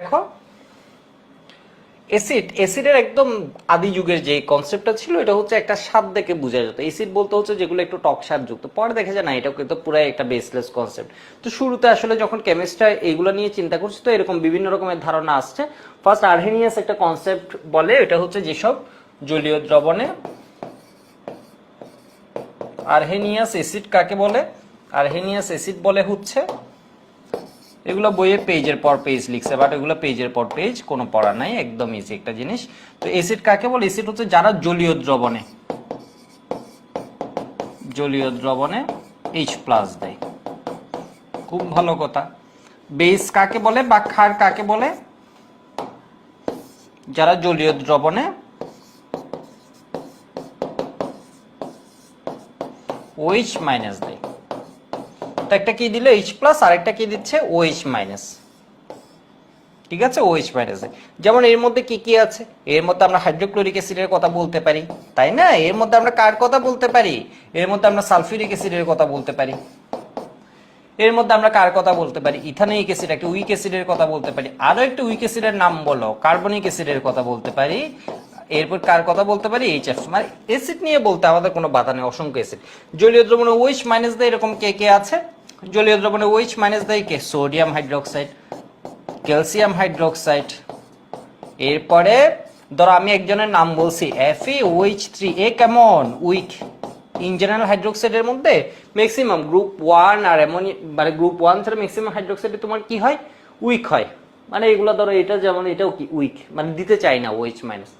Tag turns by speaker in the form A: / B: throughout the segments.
A: দেখো এসিড এসিডের একদম আদি যুগের যে কনসেপ্টটা ছিল, এটা হচ্ছে একটা স্বাদ দেখে বোঝা যেত। এসিড বলতে হচ্ছে যেগুলো একটু টক স্বাদ যুক্ত। পরে দেখা যায়, না এটা কিন্তু পুরাই একটা বেসলেস কনসেপ্ট তো শুরুতে আসলে যখন এইগুলো নিয়ে চিন্তা করছে, তো এরকম বিভিন্ন রকমের ধারণা আসছে। ফার্স্ট আর্হেনিয়াস একটা কনসেপ্ট বলে, এটা হচ্ছে যেসব জলীয় দ্রবণে আর্হেনিয়াস এসিড কাকে বলে? আর্হেনিয়াস এসিড বলে হচ্ছে এগুলো বইয়ে পেজের পর পেজ লিখছে বাট এগুলো পেজের পর পেজ, কোনো পড়া নাই, একদম ইজি একটা জিনিস। তো অ্যাসিড কাকে বলে? অ্যাসিড হচ্ছে যারা জলীয় দ্রবণে জলীয় দ্রবণে এইচ প্লাস দেয়। খুব ভালো কথা। বেস কাকে বলে বা ক্ষার কাকে বলে? যারা জলীয় দ্রবণে ওইচ মাইনাস দেয়। তো একটা কি দিল এইচ প্লাস আর একটা কি দিচ্ছে ওইচ মাইনাস ঠিক আছে? ওইচ মাইনাস যেমন এর মধ্যে কি কি আছে? এর মধ্যে আমরা হাইড্রোক্লোরিক অ্যাসিডের কথা বলতে পারি, তাই না? এর মধ্যে আমরা কার কথা বলতে পারি? এর মধ্যে আমরা সালফিউরিক অ্যাসিডের কথা বলতে পারি। এর মধ্যে আমরা কার কথা বলতে পারি? ইথানোইক অ্যাসিড একটা উইক অ্যাসিডের কথা বলতে পারি। আরও একটা উইক অ্যাসিডের নাম বলো কার্বনিক অ্যাসিডের কথা বলতে পারি। এরপর কার কথা বলতে পারি? এইচএফ মানে অ্যাসিড নিয়ে বলতে আমাদের কোনো বাধা নেই, অসংখ্য অ্যাসিড জলীয় দ্রবণে ওইচ মাইনাস দেয় এরকম কে কে আছে? জলীয় দ্রবণে ওইচ মাইনাস দেয় কে? সোডিয়াম হাইড্রোক্সাইড ক্যালসিয়াম হাইড্রোক্সাইড এরপরে, ধরো আমি একজনের নাম বলছি F E O H three A কেমন? উইক ইন জেনারেল হাইড্রোক্সাইডের মধ্যে ম্যাক্সিমাম গ্রুপ ওয়ান আর অ্যামোনিয়া মানে গ্রুপ ওয়ান ছাড়া ম্যাক্সিমাম হাইড্রোক্সাইডে তোমার কি হয়? উইক হয়। মানে এগুলো ধরো এটা যেমন, এটাও কি উইক মানে দিতে চাই না ওইচ মাইনাস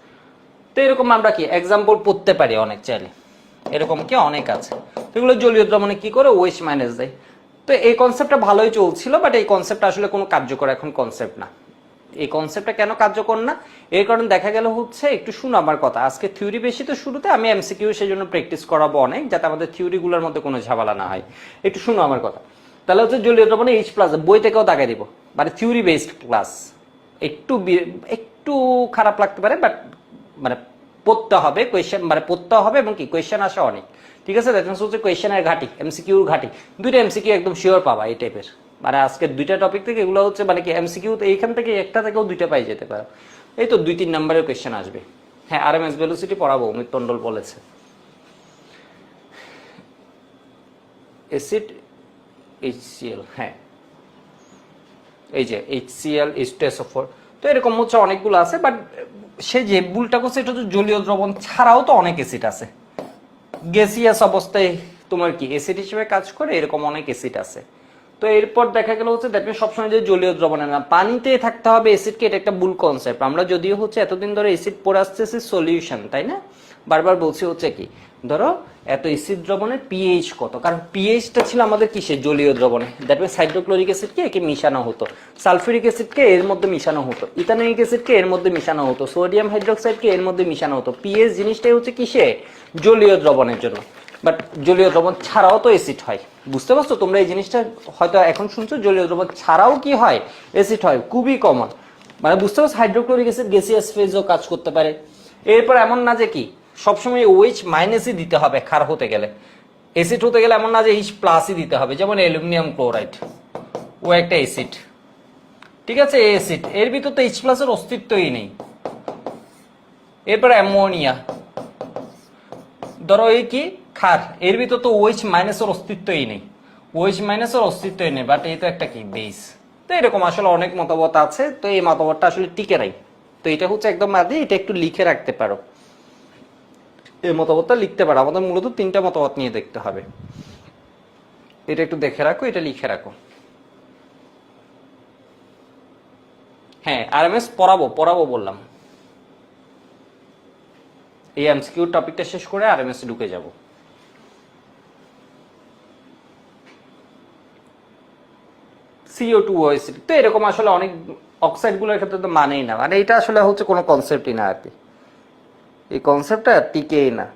A: তো এরকম আমরা কি এক্সাম্পল পড়তে পারি অনেক চাইলে। এরকম কি অনেক আছে। তো এগুলো জলীয় দ্রবণে কি করে ওয়েচ মাইনাস দেয়? তো এই কনসেপ্টটা ভালোই চলছিল বাট এই কনসেপ্টটা আসলে কোনো কার্যকর এখন কনসেপ্ট না। এই কনসেপ্টটা কেন কার্যকর না? এর কারণ দেখা গেল হচ্ছে, একটু শুনো আমার কথা। আজকে থিওরি বেশি তো শুরুতে, আমি এমসিকিউ সেই জন্য প্র্যাকটিস করাবো অনেক, যাতে আমাদের থিওরিগুলোর মধ্যে কোনো ঝামেলা না হয়। একটু শুনো আমার কথা। তাহলে হচ্ছে জলীয় দ্রবণে এইচ প্লাস বই থেকেও দাগাই দিব। মানে থিওরি বেসড ক্লাস একটু একটু খারাপ লাগতে পারে বাট মানে পড়তে হবে কোয়েশ্চেন মানে পড়তে হবে এবং কি কোয়েশ্চেন আসে অনেক। ঠিক আছে? দ্যাট মিনস হচ্ছে কোয়েশ্চেনের ঘাটি এমসিকিউর ঘাটি। দুইটা এমসিকিউ একদম শিওর পাবা এই টাইপের মানে আজকে দুইটা টপিক থেকে এগুলো হচ্ছে মানে কি এমসিকিউ এইখান থেকে একটা থেকেও দুইটা পাই যেতে পারো। এই তো দুই তিন নম্বরের কোয়েশ্চেন আসবে। হ্যাঁ আর এম এস ভেলোসিটি পড়াবো, অমিত টন্ডল বলেছে। অ্যাসিড এইচসিএল হ্যাঁ। এই যে এইচসিএল এসওফোর তো এরকম হচ্ছে অনেকগুলো আছে বাট সে যে ভুলটা করছে, এটা তো জলীয় দ্রবণ ছাড়াও তো অনেক অ্যাসিড আছে। গ্যাসিয়াস অবস্থায় তোমার কি অ্যাসিড হিসেবে কাজ করে, এরকম অনেক অ্যাসিড আছে। তো এরপর দেখা গেল হচ্ছে দ্যাট সবসময় যে জলীয় দ্রবণে না, পানিতে থাকতে হবে অ্যাসিডকে এটা একটা ভুল কনসেপ্ট আমরা যদিও হচ্ছে এতদিন ধরে অ্যাসিড পরে আসতেছি সলিউশন তাই না? বারবার বলছি হচ্ছে কি, ধরো এত অ্যাসিড দ্রবণের পিএইচ কত? কারণ পিএইচটা ছিল আমাদের কিসে? জলীয় দ্রবণে। দ্যাট মিনস হাইড্রোক্লোরিক অ্যাসিডকে একে মিশানো হতো। সালফিউরিক অ্যাসিডকে এর মধ্যে মিশানো হতো। ইথানোইক অ্যাসিডকে এর মধ্যে মিশানো হতো। সোডিয়াম হাইড্রোক্সাইডকে এর মধ্যে মিশানো হতো। পিএইচ জিনিসটাই হচ্ছে কিসে? জলীয় দ্রবণের জন্য। বাট জলীয় দ্রবণ ছাড়াও তো অ্যাসিড হয়। বুঝতে পারছ? তোমরা এই জিনিসটা হয়তো এখন শুনছো, জলীয় দ্রবণ ছাড়াও কি হয়? অ্যাসিড হয়। খুবই কমন মানে বুঝতে পারছ? হাইড্রোক্লোরিক অ্যাসিড গ্যাসিয়াস ফেজও কাজ করতে পারে। এরপর এমন না যে কি সবসময় ওইচ মাইনাসই দিতে হবে ক্ষার হতে গেলে। অ্যাসিড হতে গেলে এমন না যে এইচ প্লাসই দিতে হবে, যেমন অ্যালুমিনিয়াম ক্লোরাইড ও একটা অ্যাসিড ঠিক আছে অ্যাসিড এর ভিতর তো এইচ প্লাসের অস্তিত্বই নেই। এরপর অ্যামোনিয়া ধরো এই কি? ক্ষার। এর ভিতর তো ওইচ মাইনাসের অস্তিত্বই নেই। ওইচ মাইনাসের অস্তিত্বই নেই বাট এই তো একটা কি? বেস তো এরকম আসলে অনেক মতামত আছে, তো এই মতামতটা আসলে টিকে নাই। তো এটা হচ্ছে একদম আদি এটা একটু লিখে রাখতে পারো। এই মতামতটা লিখতে পারো। আমাদের মূলত তিনটা মতামত নিয়ে দেখতে হবে। এটা একটু দেখে রাখো, এটা লিখে রাখো। হ্যাঁ আর এম এস পড়াবো পড়াবো বললাম। এই এমসিকিউ টপিকটা শেষ করে আর এম এস ঢুকে যাব। সিও টু ওএসিড তো এরকম আসলে অনেক অক্সাইডগুলোর ক্ষেত্রে তো মানেই না। মানে এটা আসলে হচ্ছে কোনো কনসেপ্টই না আর কি। এই কনসেপ্টটা টিকেই না।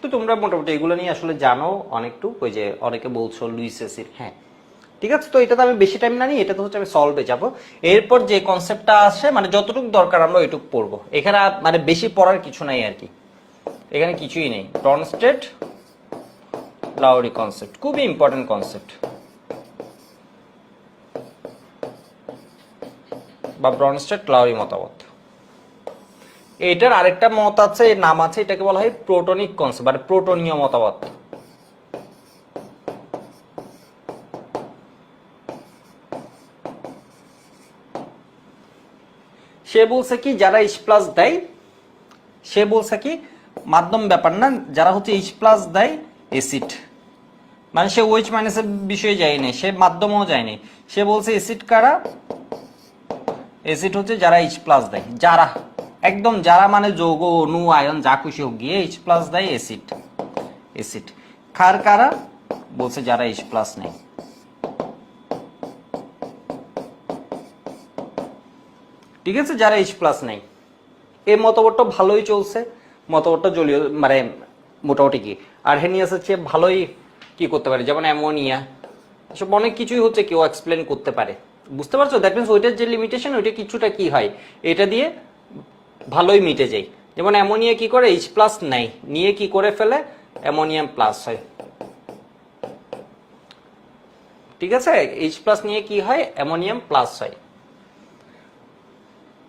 A: তো তোমরা মোটামুটি এগুলো নিয়ে আসলে জানো অনেকটু, ওই যে অনেকে বলছো লুইস অ্যাসিড হ্যাঁ। ঠিক আছে, তো এটা তো আমি বেশি টাইম না নিই এটা তো হচ্ছে আমি সলভে যাব। এরপর যে কনসেপ্টটা আসে মানে যতটুকু দরকার আমরা ওইটুকু পড়ব। এখানে মানে বেশি পড়ার কিছু নাই আর কি। এখানে কিছুই নেই। টনস্টেড লাউরি কনসেপ্ট খুবই ইম্পর্টেন্ট কনসেপ্ট বা ব্রনস্টেড লাউরি মতামত। এটার আরেকটা মত আছে নাম আছে, এটাকে বলা হয় প্রোটনিক কনসেপ্ট প্রোটনীয় মতবাদ সে বলছে কি, যারা ইস প্লাস দেয়, সে বলছে কি, মাধ্যম ব্যাপার না, যারা হচ্ছে ইস প্লাস দেয় এসিড মানে সে ওইচ মাইনাসের বিষয়ে যায়নি, সে মাধ্যমেও যায়নি। সে বলছে এসিড কারা? এসিড হচ্ছে যারা এইচ প্লাস দেয়, যারা। একদম যারা মানে যৌগ, অণু, আয়ন, যা খুশি হোক গিয়ে এইচ প্লাস দেয় এসিড এসিড খার কারা? বলছে যারা এইচ প্লাস নেই ঠিক আছে, যারা এইচ প্লাস নেই এই মতবাদটা ভালোই চলছে, মতবাদটা জলীয় মানে মোটামুটি কি। আর আর্হেনিয়াস হচ্ছে ভালোই কি করতে পারে, যেমন অ্যামোনিয়া, এসব অনেক কিছুই হচ্ছে কেউ এক্সপ্লেন করতে পারে। বুঝতে পারছ? দ্যাট মিনস ওইটার যে লিমিটেশন ওইটা কিছুটা কি হয়? এটা দিয়ে ভালোই মিটে যায়। যেমন অ্যামোনিয়া কি করে? এইচ প্লাস নাই নিয়ে কি করে ফেলে? অ্যামোনিয়াম প্লাস হয়। ঠিক আছে? এইচ প্লাস নিয়ে কি হয়? অ্যামোনিয়াম প্লাস হয়।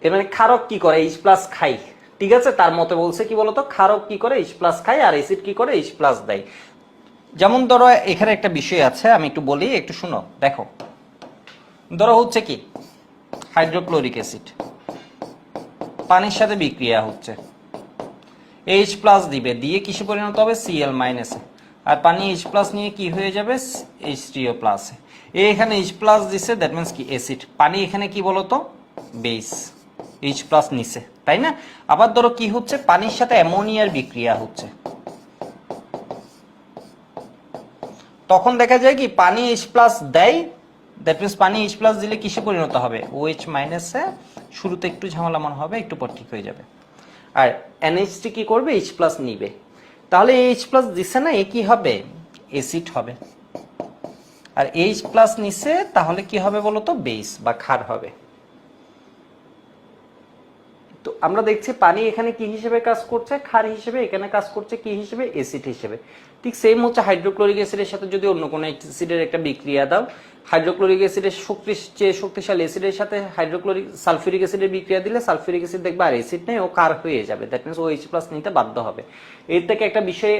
A: এর মানে ক্ষারক কি করে? এইচ প্লাস খাই ঠিক আছে, তার মতে বলছে কি বলতো? ক্ষারক কি করে? এইচ প্লাস খাই আর এসিড কি করে? এইচ প্লাস দেয়। যেমন ধরো, এখানে একটা বিষয় আছে, আমি একটু বলি, একটু শুনো, দেখো। ধরো হচ্ছে কি, হাইড্রোক্লোরিক অ্যাসিড। পানির সাথে বিক্রিয়া হচ্ছে। এইচ প্লাস দিবে, দিয়ে কিসে পরিণত হবে? সিএল মাইনাসে আর পানি এইচ প্লাস নিয়ে কি হয়ে যাবে? এইচ টিও প্লাসে এখানে এইচ প্লাস দিছে দ্যাট মিনস কি? অ্যাসিড পানি এখানে কি বলতো? বেস এইচ প্লাস নিছে, তাই না? আবার ধরো কি হচ্ছে? পানির সাথে অ্যামোনিয়ার বিক্রিয়া হচ্ছে। তখন দেখা যায় কি, পানি এইচ প্লাস দেয় দ্যাট মিনস পানি এইচ প্লাস দিলে কিসে পরিণত হবে? ও এইচ মাইনাসে শুরুতে একটু ঝামেলা মনে হবে, একটু পর ঠিক হয়ে যাবে। আর এনএইচটি কি করবে? এইচ প্লাস নিবে। তাহলে এইচ প্লাস দিছে না, এ কি হবে? এসিড হবে। আর এইচ প্লাস নিছে, তাহলে কি হবে বলতো? বেস বা ক্ষার হবে। তো আমরা দেখছি পানি এখানে কি হিসেবে কাজ করছে, ক্ষার হিসেবে, এখানে কাজ করছে কি হিসেবে এসিড হিসেবে। ঠিক সেম হচ্ছে হাইড্রোক্লোরিক অ্যাসিডের সাথে যদি অন্য কোনো অ্যাসিডের একটা বিক্রিয়া দাও হাইড্রোক্লোরিক অ্যাসিডের শক্তি চেয়ে শক্তিশালী অ্যাসিডের সাথে হাইড্রোক্লোরিক সালফিউরিক অ্যাসিডের বিক্রিয়া দিলে সালফিউরিক অ্যাসিড দেখবে আর অ্যাসিড নেই, ও কার হয়ে যাবে। দ্যাট মিনস ও এইচ প্লাস নিতে বাধ্য হবে। এর থেকে একটা বিষয়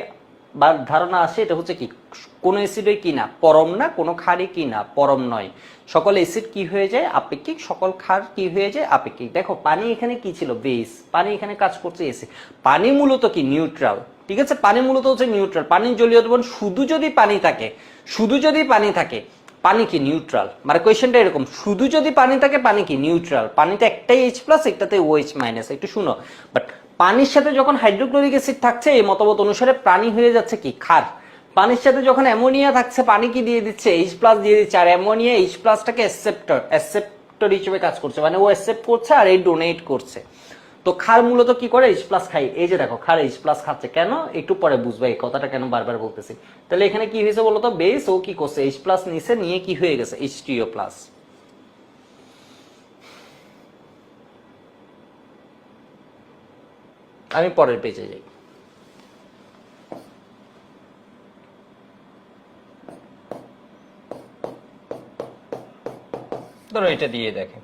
A: বা ধারণা আসে এটা হচ্ছে কি, কোন অ্যাসিডই কি না পরম না, কোনো ক্ষারই কি না পরম নয়। সকল অ্যাসিড কি হয়ে যায়? আপেক্ষিক, সকল ক্ষার কি হয়ে যায়? আপেক্ষিক। দেখো, পানি এখানে কি ছিল? বেস পানি এখানে কাজ করছে এসিড পানি মূলত কি? নিউট্রাল ঠিক আছে? পানি মূলত হচ্ছে নিউট্রাল পানির জলীয় দ্রবণ শুধু যদি পানি থাকে, শুধু যদি পানি থাকে, পানি কি নিউট্রাল মানে কোয়েশ্চেনটা এরকম, শুধু যদি পানি থাকে, পানি কি নিউট্রাল পানিতে একটাই এইচ প্লাস একটাতে ও এইচ মাইনাস একটু শুনো। বাট পানির সাথে যখন হাইড্রোক্লোরিক অ্যাসিড থাকছে, এই মতবাদ অনুসারে প্রাণী হয়ে যাচ্ছে কি? ক্ষার। পানির সাথে যখন অ্যামোনিয়া থাকছে, পানি কি দিয়ে দিচ্ছে? এইচ প্লাস দিয়ে দিচ্ছে। আর অ্যামোনিয়া এইচ প্লাসটাকে অ্যাসেপ্টর অ্যাসেপ্টর হিসেবে কাজ করছে। মানে ও অ্যাসেপ্ট করছে আর এই ডোনেট করছে। তো খার মূলত কি করে? এইচ প্লাস খাই এই যে দেখো খার এইচ প্লাস খাচ্ছে। কেন? একটু পরে বুঝবে এই কথাটা কেন বারবার বলতেছি। তাহলে এখানে কি হয়েছে বলতো? বেস ও কি করছে? এইচ প্লাস নিচে নিয়ে কি হয়ে গেছে? এইচ টিও প্লাস আমি পরের পেজে যাই। ধরো এটা দিয়ে দেখে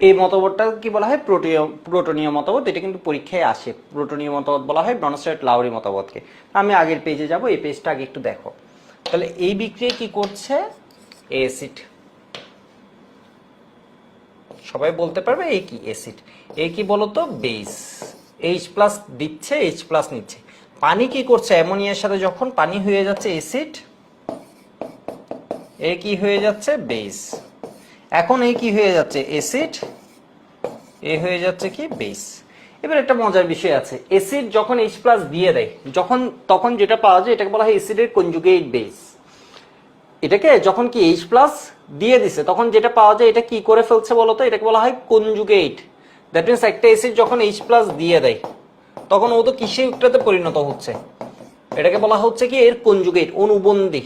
A: এই মতবাদটা কি বলা হয়? প্রোটিয় প্রোটনীয় মতবাদ এটা কিন্তু পরীক্ষায় আসে। প্রোটনীয় মতবাদ বলা হয় ব্রনস্টেট লাউরি মতবাদকে আমি আগের পেজে যাব, এই পেজটা আগে একটু দেখো। তাহলে এই বিক্রিয়া কি করছে? অ্যাসিড সবাই বলতে পারবে এই কি অ্যাসিড এই কি বলতো? বেস এইচ প্লাস দিচ্ছে এইচ প্লাস নিচ্ছে। পানি কি করছে? অ্যামোনিয়ার সাথে যখন পানি হয়ে যাচ্ছে অ্যাসিড এ কি হয়ে যাচ্ছে? বেস এখন এই কি হয়ে যাচ্ছে? অ্যাসিড এ হয়ে যাচ্ছে কি? বেস এবার একটা মজার বিষয় আছে। অ্যাসিড যখন এইচ প্লাস দিয়ে দেয়, যখন, তখন যেটা পাওয়া যায়, এটাকে বলা হয় অ্যাসিডের কনজুগেট বেস এটাকে যখন কি এইচ প্লাস দিয়ে দিছে, তখন যেটা পাওয়া যায়, এটা কি করে ফেলছে বলতো? এটাকে বলা হয় কনজুগেট দ্যাট মিনস একটা অ্যাসিড যখন এইচ প্লাস দিয়ে দেয়, তখন ও তো কিসে একটাতে পরিণত হচ্ছে? এটাকে বলা হচ্ছে কি এর কনজুগেট অনুবন্ধী।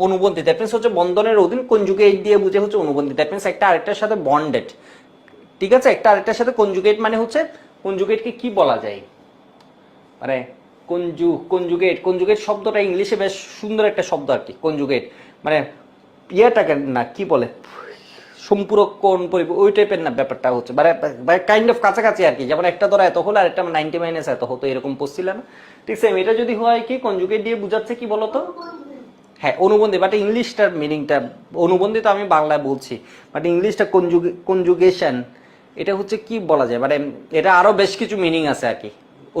A: অনুবন্ধী দ্যাট মিনস হচ্ছে বন্ধনের অধীন কনজুগেট দিয়ে বুঝে হচ্ছে অনুবন্ধী দ্যাট মিনস একটা আরেকটার সাথে বন্ডেড ঠিক আছে? একটা আরেকটার সাথে কনজুগেট মানে হচ্ছে কনজুগেটকে কি বলা যায়? মানে কনজু কনজুগেট কনজুগেট শব্দটা ইংলিশে বেশ সুন্দর একটা শব্দ আর কি কনজুগেট মানে ইয়েটাকে না, কি বলে? সম্পূরক কোন পরিব- ওই টাইপের না ব্যাপারটা হচ্ছে। মানে কাইন্ড অফ কাছাকাছি আর কি। যেমন একটা ধরা এত হলো আর একটা নাইনটি মাইনাস এত হতো, এরকম পড়ছিল না। ঠিক সেম এটা যদি হয় কি কনজুগেট দিয়ে বুঝাচ্ছে কি বলতো? হ্যাঁ অনুবন্ধী বাট ইংলিশটার মিনিংটা অনুবন্ধী তো আমি বাংলায় বলছি বাট ইংলিশটা কনজুগেশন এটা হচ্ছে কি বলা যায় মানে এটা আরও বেশ কিছু মিনিং আছে আর কি,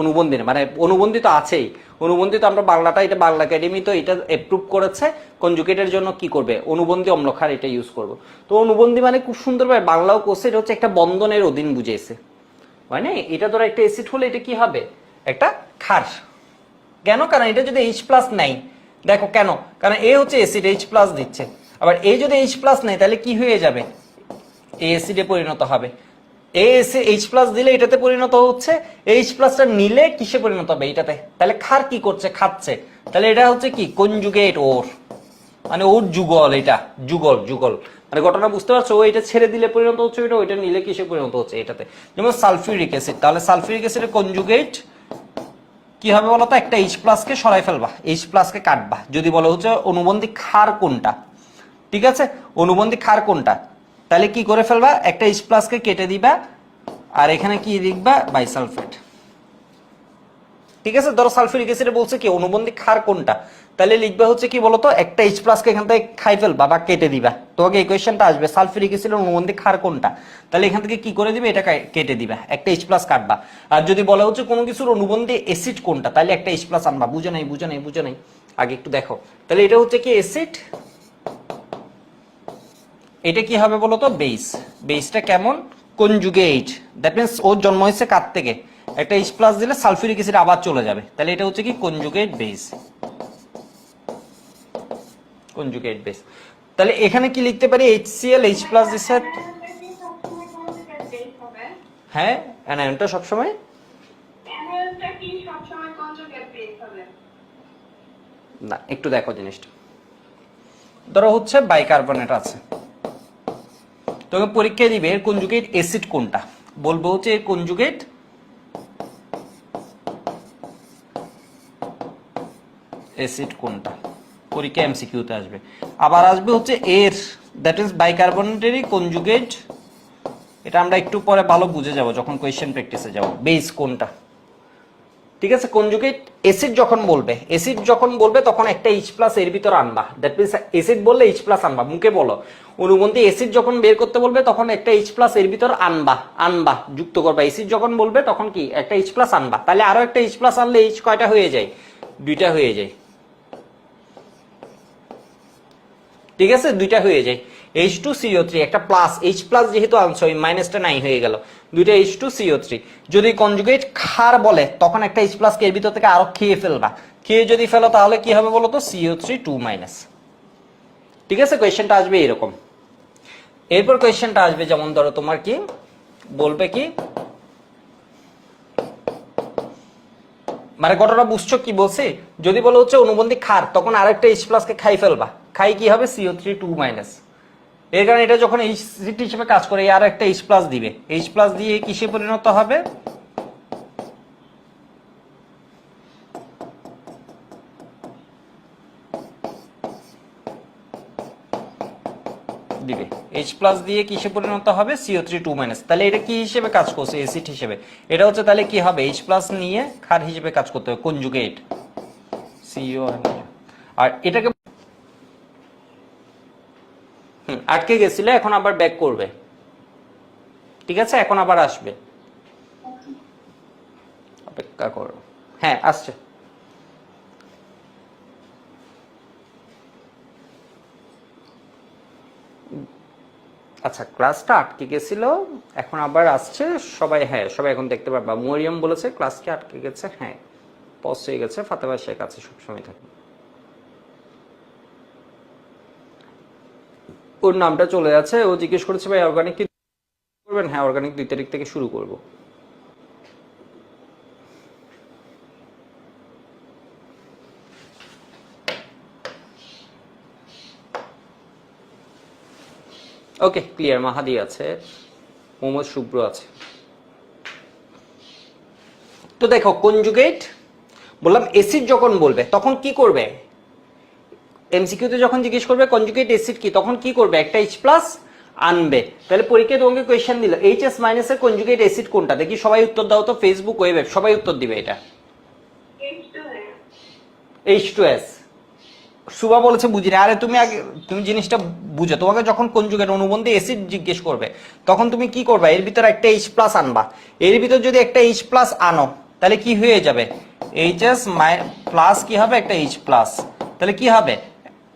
A: অনুবন্ধী মানে অনুবন্ধী তো আছেই, অনুবন্ধী তো আমরা বাংলাটা এটা বাংলা একাডেমি তো এটা অ্যাপ্রুভ করেছে কনজুগেটের জন্য কি করবে, অনুবন্ধী অম্লক্ষার এটা ইউজ করব, তো অনুবন্ধী মানে খুব সুন্দরভাবে বাংলাও কোর্সে এটা হচ্ছে একটা বন্ধনের অধীন বুঝেছে মানে এটা ধরো একটা অ্যাসিড হলে এটা কি হবে? একটা ক্ষার, কেন? কারণ এটা যদি এইচ প্লাস নেই দেখো কেন? কারণ এ হচ্ছে অ্যাসিড এইচ প্লাস দিচ্ছে। আবার এ যদি এইচ প্লাস নেই তাহলে কি হয়ে যাবে? এ অ্যাসিডে পরিণত হবে। এ এসে এইচ প্লাস দিলে এটাতে পরিণত হচ্ছে। এইচ প্লাসটা নিলে কিসে পরিণত হবে এটাতে? তাহলে খার কি করছে? খাচ্ছে। তাহলে এটা হচ্ছে কি? কনজুগেট ওর মানে ওর যুগল এটা। যুগল যুগল। মানে ঘটনা বুঝতে পারছ? ও এটা ছেড়ে দিলে পরিণত হচ্ছে ওইটা ওইটা নিলে কিসে পরিণত হচ্ছে এটাতে? যেমন সালফিউরিক অ্যাসিড তাহলে সালফিউরিক অ্যাসিডের কনজুগেট কি হবে বলতো? একটা এইচ প্লাসকে সরাই ফেলবা। এইচ প্লাসকে কাটবা। যদি বলো হচ্ছে অনুবন্ধী খার কোনটা? ঠিক আছে? অনুবন্ধী খার কোনটা? তাহলে কি করে ফেলবা? একটা এইচ প্লাসকে কেটে দিবা। আর এখানে কি লিখবা? বাইসালফেট ঠিক আছে? ধরো সালফিউরিক অ্যাসিডে বলছে কি, অনুবন্ধী ক্ষার কোনটা? তাহলে লিখবে হচ্ছে কি বলতো? একটা এইচ প্লাসকে এখান থেকে খাই ফেলবা বা কেটে দিবা। তোমাকে এই কোয়েশ্চেনটা আসবে, সালফিউরিক অ্যাসিডের অনুবন্ধী ক্ষার কোনটা? তাহলে এখান থেকে কি করে দিবে? এটা কেটে দিবা। একটা এইচ প্লাস কাটবা। আর যদি বলা হচ্ছে কোনো কিছুর অনুবন্ধী অ্যাসিড কোনটা, তাহলে একটা এইচ প্লাস আনবা। বুঝে নাই বুঝে নাই বুঝে নাই। আগে একটু দেখো। তাহলে এটা হচ্ছে কি অ্যাসিড এটা কি হবে বলতো? বেস বেসটা কেমন? কোন যুগে কনজুগেট দ্যাট মিন্স ওর জন্ম হয়েছে কার থেকে? একটা এইচ প্লাস দিলে সালফিউরিক অ্যাসিড আবার চলে যাবে। তাহলে এটা হচ্ছে কি কনজুগেট বেস কনজুগেট বেস তাহলে এখানে কি লিখতে পারি? HCl, H প্লাস দিছে হ্যাঁ অ্যানায়নটা সবসময়? না, একটু দেখো জিনিসটা। ধরো হচ্ছে বাইকার্বনেট আছে। তোকে পরীক্ষায় দিবে এর কনজুগেট অ্যাসিড কোনটা? বলব হচ্ছে এর কনজুগেট অ্যাসিড কোনটা? পরীক্ষা এমসিকিউতে আসবে। আবার আসবে হচ্ছে এর দ্যাট ইজ বাইকার্বনেটেরই কনজুগেট এটা আমরা একটু পরে ভালো বুঝে যাব যখন কোয়েশ্চেন প্র্যাকটিসে যাব। বেস কোনটা? ঠিক আছে কনজুগেট এসিড যখন বলবে এসিড যখন বলবে তখন একটা এইচ প্লাস এর ভিতর আনবা। দ্যাট মিনস এসিড বললে এইচ প্লাস আনবা। মুখে বলো। অনুবন্ধী এসিড যখন বের করতে বলবে তখন একটা এইচ প্লাস এর ভিতর আনবা আনবা, যুক্ত করবা। এসিড যখন বলবে তখন কি? একটা এইচ প্লাস আনবা। তাহলে আরও একটা এইচ প্লাস আনলে এইচ কয়টা হয়ে যায়? দুইটা হয়ে যায়। ঠিক আছে? দুইটা হয়ে যায়। H two C O three একটা প্লাস এইচ প্লাস যেহেতু আনছো, ওই মাইনাসটা নাই হয়ে গেল। দুইটা H two C O three যদি কনজুগেট খার বলে, তখন একটা এইচ প্লাস এর ভিতর থেকে আরও খেয়ে ফেলবা। খেয়ে যদি ফেলো, তাহলে কি হবে বলো তো সিও থ্রি টু মাইনাস ঠিক আছে? কোয়েশ্চেনটা আসবে এরকম। এরপর কোয়েশ্চেনটা আসবে, যেমন ধরো তোমার কি? বলবে কি? মানে ঘটনা বুঝছ কি বলছি? যদি বলো হচ্ছে অনুবন্ধী খার, তখন আরেকটা এইচ প্লাস কে খাই ফেলবা। খাই কি হবে? সিও থ্রি টু মাইনাস এর কারণে এটা যখন এইচ হিসেবে কাজ করে আর একটা এইচ প্লাস দিবে। এইচ প্লাস দিয়ে কিসে পরিণত হবে? দিবে। এইচ প্লাস দিয়ে কিসে পরিণত হবে? সিও থ্রি টু মাইনাস তাহলে এটা কি হিসেবে কাজ করছে? এসিড হিসেবে। এটা হচ্ছে তাহলে কি হবে? এইচ প্লাস নিয়ে ক্ষার হিসেবে কাজ করতে হবে। কনজুগেট সিও আর এটাকে আটকে গেছিল, এখন আবার ব্যাক করবে। ঠিক আছে? এখন আবার আসবে। অপেক্ষা করো। হ্যাঁ আসছে। আচ্ছা ক্লাসটা আটকে গেছিল, এখন আবার আসছে, সবাই হ্যাঁ সবাই এখন দেখতে পারবা। মরিয়ম বলেছে ক্লাসকে আটকে গেছে হ্যাঁ পজ হয়ে গেছে, ফাতেমা শেখ আছে, সবসময় থাকে। ওর নামটা চলে যাচ্ছে ও জিজ্ঞেস করেছে, ভাই অর্গানিক কি করবেন? হ্যাঁ অর্গানিক দুই তারিখ থেকে শুরু করব। ওকে ক্লিয়ার মাহাদি আছে মোহাম্মদ শুভ্র আছে। তো দেখো কনজুগেট বললাম এসিড যখন বলবে তখন কি করবে? এমসিকিউতে যখন জিজ্ঞেস করবে কনজুগেট এসিড কি তখন কি করবে? একটা এইচ প্লাস আনবে। তাহলে পরীক্ষায় তোমাকে কোয়েশ্চেন দিল এইচ এস মাইনাসের কনজুগেট এসিড কোনটা? দেখি সবাই উত্তর দাও তো ফেসবুক ওয়েবে সবাই উত্তর দিবে এটা। এইচ টু এস সুবা বলেছে, বুঝি না। আরে তুমি আগে, তুমি জিনিসটা বুঝো। তোমাকে যখন কনজুগেট অনুবন্ধী অ্যাসিড জিজ্ঞেস করবে, তখন তুমি কি করবে? এর ভিতরে একটা এইচ প্লাস আনবা। এর ভিতর যদি একটা এইচ প্লাস আনো, তাহলে কি হয়ে যাবে? এইচ এস প্লাস কি হবে? একটা এইচ প্লাস তাহলে কি হবে?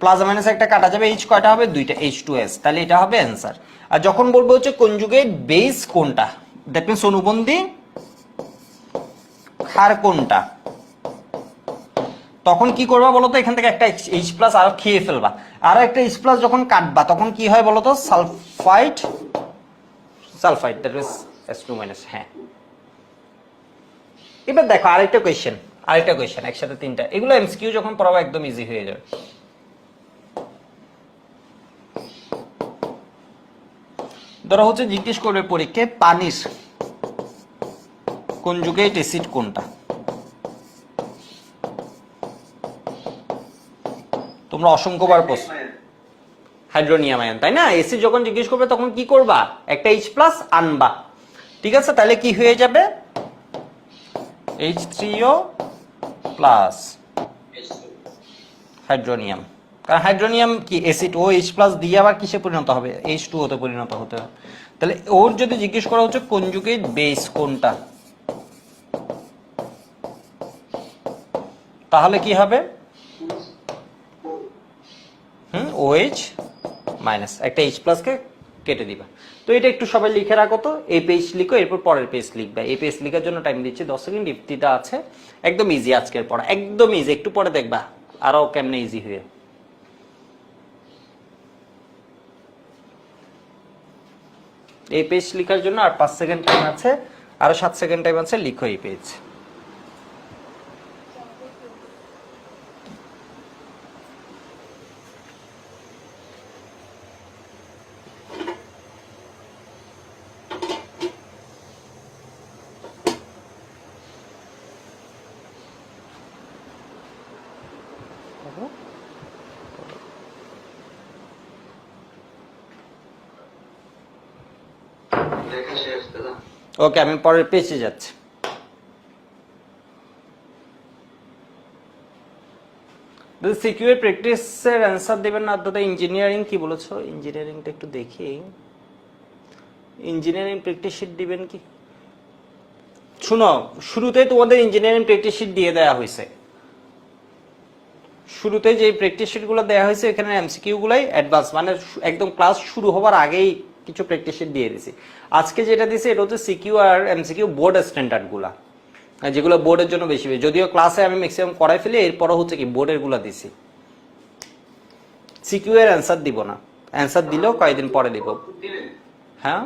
A: প্লাস মাইনাস একটা কাটা যাবে এইচ কয়টা হবে? দুইটা এইচ টু এস তাহলে এটা হবে অ্যান্সার আর যখন বলব হচ্ছে কনজুগেট বেস কোনটা দ্যাট মিনস অনুবন্ধী ক্ষার কোনটা? তখন কি করবা বলতো? এখান থেকে একটা এইচ প্লাস আর খেয়ে ফেলবা। আর একটা এইচ প্লাস যখন কাটবা, তখন কি হয় বলতো? Sulphide sulphide that is S two minus হ্যাঁ। এবার দেখো, আরেকটা কোয়েশ্চেন আরেকটা কোয়েশ্চেন একসাথে তিনটা। এগুলো এমসিকিউ যখন পড়াবো, একদম ইজি হয়ে যাবে। ধরো হচ্ছে জিজ্ঞেস করবে পরীক্ষায়, পানির কনজুগেট অ্যাসিড কোনটা? তোমরা অসংখ্যবার প্রশ্ন হাইড্রোনিয়াম আয়ন তাই না? এসি যখন জিজ্ঞেস করবে তখন কি করবা? একটা এইচ প্লাস আনবা। ঠিক আছে? তাহলে কি হয়ে যাবে? H three O plus hydronium. কারণ হাইড্রোনিয়াম কি? অ্যাসিড ও এইচ প্লাস দিয়ে আবার কিসে পরিণত হবে? এইচ টু হতে পরিণত হতে হবে। তাহলে ওর যদি জিজ্ঞেস করা হচ্ছে কনজুগেট বেস কোনটা? তাহলে কি হবে? হুম ওএইচ মাইনাস একটা এইচ প্লাসকে কেটে দিবা। তো এটা একটু সবাই লিখে রাখো তো, এই পেজ লিখো, এরপর পরের পেজ লিখবে। এই পেজ লেখার জন্য টাইম দিচ্ছি, দশ সেকেন্ড ইফতিটা আছে। একদম ইজি আজকের পড়া, একদম ইজি একটু পরে দেখবা, আরও কেমনে ইজি হয়ে। এই পেজ লেখার জন্য আর পাঁচ সেকেন্ড টাইম আছে, আরও সাত সেকেন্ড টাইম আছে, লিখো এই পেজ ওকে, আমি পরের পেজে যাচ্ছি। সিকিউ এর প্র্যাকটিসের অ্যান্সার দেবেন না দাদা ইঞ্জিনিয়ারিং কি বলেছ? ইঞ্জিনিয়ারিংটা একটু দেখি। ইঞ্জিনিয়ারিং প্র্যাকটিস শিট দিবেন কি? শুনো শুরুতে তোমাদের ইঞ্জিনিয়ারিং প্র্যাকটিস শিট দিয়ে দেওয়া হয়েছে। শুরুতে যে প্র্যাকটিস শিটগুলো দেওয়া হয়েছে, এখানে এমসিকিউ গুলাই অ্যাডভান্স মানে একদম ক্লাস শুরু হওয়ার আগেই কিছু প্র্যাকটিস শিট দিয়ে দিছি। আজকে যেটা দিছি এটা হচ্ছে সিকিউ আর এমসিকিউ বোর্ড স্ট্যান্ডার্ডগুলা। যেগুলো বোর্ডের জন্য বেশি যদিও ক্লাসে আমি ম্যাক্সিমাম করাই ফেলি এরপরও হচ্ছে কি বোর্ডেরগুলা দিছি। সিকিউ এর অ্যান্সার দিব না। অ্যান্সার দিলেও কয়েকদিন পরে দিব। হ্যাঁ?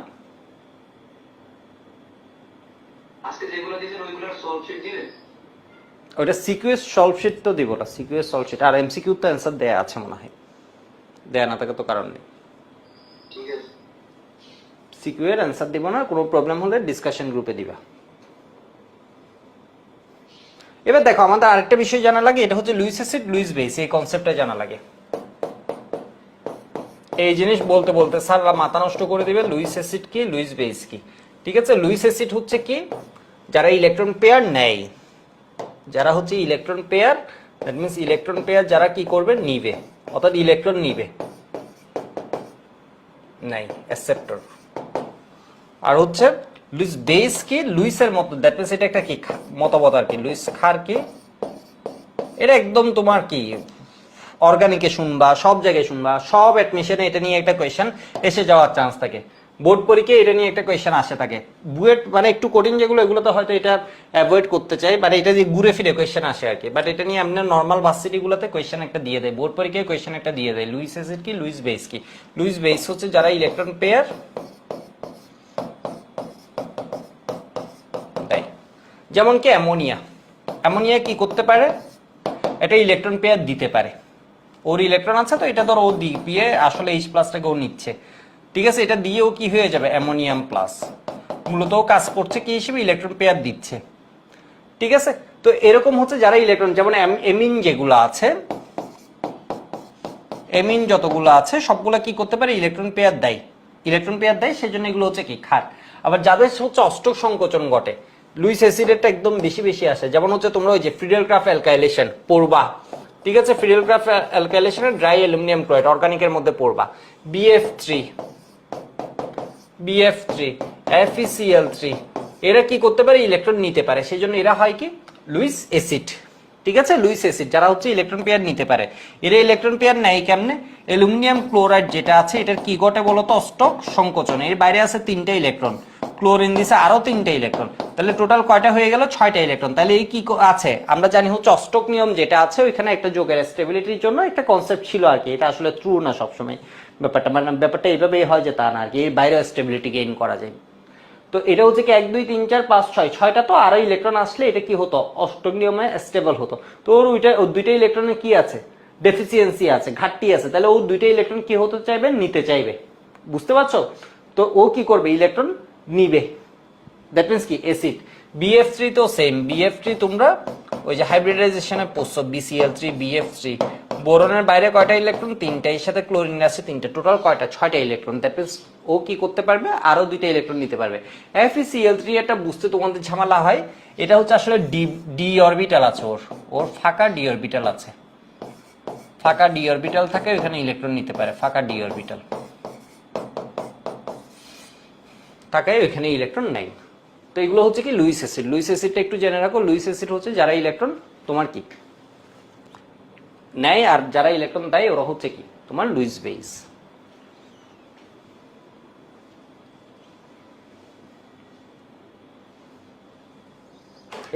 A: ওটা সিকিউএস সলভ শিট তো দিব না। সিকিউএস সলভ শিট আর এমসিকিউ তো অ্যান্সার দেয়া আছে মনে হয়। দেয়া না থাকে তো কারণ নেই। সিকিউ এর অ্যান্সার দিব না, কোনো প্রবলেম হলে ডিসকাশন গ্রুপে দিবা। এবার দেখো, আমাদের আরেকটা বিষয় জানা লাগে, এটা হচ্ছে লুইস অ্যাসিড লুইস বেস এই কনসেপ্টটা জানা লাগে। এই জিনিস বলতে বলতে স্যাররা মাথা নষ্ট করে দিবে লুইস অ্যাসিড কি লুইস বেস কি। ঠিক আছে? লুইস অ্যাসিড হচ্ছে কি, যারা ইলেকট্রন পেয়ার নেয়, যারা হচ্ছে electron pair that means electron pair যারা কি করবে, নিবে। অর্থাৎ ইলেকট্রন নিবে। নাই অ্যাকসেপ্টর আর হচ্ছে লুইস বেস কি লুইসের মতো দ্যাট মিনস এটা একটা কি? মতবাদ আর কি, লুইস খার কি এটা একদম তোমার কি? অর্গানিকে শুনবা, সব জায়গায় শুনবা, সব অ্যাডমিশনে এটা নিয়ে একটা কোয়েশ্চেন এসে যাওয়ার চান্স থাকে। বোর্ড পরীক্ষায় এটা নিয়ে একটা কোয়েশ্চেন আসে থাকে। বুয়েট মানে একটু কঠিন যেগুলো, এগুলো তো হয়তো এটা অ্যাভয়েড করতে চাই বাট এটা দিয়ে ঘুরে ফিরে কোয়েশ্চেন আসে আর কি। বাট এটা নিয়ে আপনার নর্মাল ভার্সিটি গুলোতে কোয়েশ্চেন একটা দিয়ে দেয়, বোর্ড পরীক্ষায় কোয়েশ্চেন একটা দিয়ে দেয়, লুইস এসিড কি, লুইস বেস কি? লুইস বেস হচ্ছে যারা ইলেকট্রন পেয়ার দেয় যেমন কি অ্যামোনিয়া। অ্যামোনিয়া কি করতে পারে? এটা ইলেকট্রন পেয়ার দিতে পারে। ওর ইলেকট্রন আছে তো, এটা ধর ও দিয়ে আসলে এইচ প্লাসটাকে ও নিচ্ছে। ঠিক আছে, এটা দিয়েও কি হয়ে যাবে? অ্যামোনিয়াম প্লাস মূলত ও কাজ করছে কি হিসেবে? ইলেকট্রন পেয়ার দিচ্ছে। ঠিক আছে? তো এরকম হচ্ছে যারা ইলেকট্রন যেমন এম- এমিন যেগুলো আছে এমিন যতগুলো আছে, সবগুলো কি করতে পারে? ইলেকট্রন পেয়ার দেয়। ইলেকট্রন পেয়ার দেয়, সেজন্য এগুলো হচ্ছে কি? খার আবার যাদের হচ্ছে অষ্টক সংকোচন ঘটে লুইস অ্যাসিডেরটা একদম বেশি বেশি আসে। যেমন হচ্ছে তোমরা ওই যে ফ্রিডেল ক্রাফ অ্যালকাইলেশন পড়বা। ঠিক আছে? ফ্রিডেল ক্রাফ অ্যালকাইলেশনের ড্রাই অ্যালুমিনিয়াম ক্লোরাইড অর্গানিকের মধ্যে পড়বা। B F three B F three F E C L three এরা কি করতে পারে? ইলেকট্রন নিতে পারে। সেই জন্য এরা হয় কি? Lewis acid. ঠিক আছে? লুইস অ্যাসিড, যারা হচ্ছে ইলেকট্রন পেয়ার নিতে পারে। এরা ইলেকট্রন পেয়ার নেয় কেমনে? অ্যালুমিনিয়াম ক্লোরাইড যেটা আছে, এটার কি ঘটে বলতো? অষ্টক সংকোচন। এর বাইরে আছে তিনটা ইলেকট্রন ক্লোরিন দিছে আরও তিনটা ইলেকট্রন। তাহলে টোটাল কয়টা হয়ে গেল? ছয়টা ইলেকট্রন। তাহলে এই কি আছে? আমরা জানি হচ্ছে অষ্টক নিয়ম যেটা আছে, ওইখানে একটা যোগের স্টেবিলিটির জন্য একটা কনসেপ্ট ছিল আর কি। এটা আসলে ট্রু না সবসময়। ব্যাপারটা মানে ব্যাপারটা এইভাবেই হয় যে তা না আর কি। এর বাইরে স্টেবিলিটি গেইন করা যায়। তো এটা হচ্ছে কি এক, দুই, তিন, চার, পাঁচ, ছয়। ছয়টা তো আরও ইলেকট্রন আসলে এটা কি হতো? অষ্টক নিয়মে স্টেবল হতো। তো ওর ওইটা, ওর দুইটা ইলেকট্রনে কি আছে? ডেফিসিয়েন্সি আছে, ঘাটতি আছে। তাহলে ও দুইটা ইলেকট্রন কি হতে চাইবে? নিতে চাইবে। বুঝতে পারছ? তো ও কি করবে? ইলেকট্রন নিবে। দ্যাট মিনস কি? অ্যাসিড বিএফ থ্রি তো সেম বিএফ থ্রি তোমরা ওই যে হাইব্রিডাইজেশনে পড়ছো বিসিএল থ্রি বিএফ থ্রি বোরনের বাইরে কয়টা ইলেকট্রন তিনটা এর সাথে ক্লোরিন আছে তিনটা। টোটাল কয়টা? ছয়টা ইলেকট্রন দ্যাট মিনস ও কি করতে পারবে? আরও দুইটা ইলেকট্রন নিতে পারবে। এফিসিএল থ্রি এটা বুঝতে তোমাদের ঝামেলা হয়। এটা হচ্ছে আসলে ডি ডি অরবিটাল আছে ওর। ওর ফাঁকা ডি অরবিটাল আছে। ফাঁকা ডি অরবিটাল থাকে ওখানে ইলেকট্রন নিতে পারে। ফাঁকা ডি অরবিটাল তাকায় ওইখানে ইলেকট্রন নেই তো এগুলো হচ্ছে কি লুইস অ্যাসিড। লুইস অ্যাসিডটা একটু জেনে রাখো। লুইস অ্যাসিড হচ্ছে যারা ইলেকট্রন তোমার কি? নেয় আর যারা ইলেকট্রন দেয়, ওরা হচ্ছে কি? তোমার লুইস বেস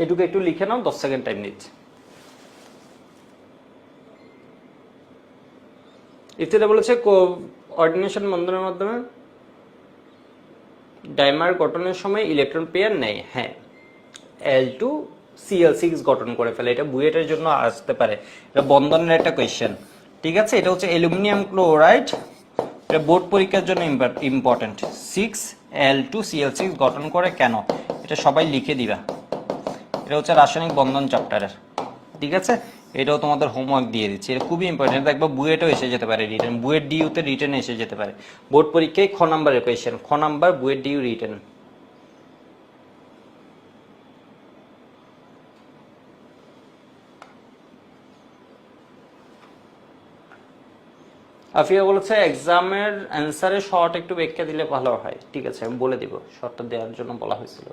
A: এটুকু একটু লিখে নাও, দশ সেকেন্ড টাইম নিচ্ছে। ইফতিদা বলেছে অর্ডিনেশন বন্ধনের মাধ্যমে ডাইমার গঠনের সময় ইলেকট্রন পেয়ার নেয় হ্যাঁ। এল টু সিএল সিক্স গঠন করে ফেলে, এটা বুয়েটের জন্য আসতে পারে। এটা বন্ধনের একটা কোয়েশ্চেন ঠিক আছে? এটা হচ্ছে অ্যালুমিনিয়াম ক্লোরাইড। এটা বোর্ড পরীক্ষার জন্য important six L two C L six গঠন করে কেন? এটা সবাই লিখে দিবা। এটা হচ্ছে রাসায়নিক বন্ধন চ্যাপ্টারের ঠিক আছে? এটাও তোমাদের হোমওয়ার্ক দিয়ে দিচ্ছি। এটা খুবই ইম্পর্টেন্ট দেখবা বুয়েটও এসে যেতে পারে রিটার্ন বুয়েট ডিউতে রিটার্ন এসে যেতে পারে। বোর্ড পরীক্ষায় খ নাম্বারের কোয়েশ্চেন খ নাম্বার বুয়েট ডিউ রিটার্ন আফিয়া বলেছে এক্সামের অ্যান্সারে শর্ট একটু ব্যাখ্যা দিলে ভালো হয়। ঠিক আছে, আমি বলে দিব। শর্টটা দেওয়ার জন্য বলা হয়েছিল।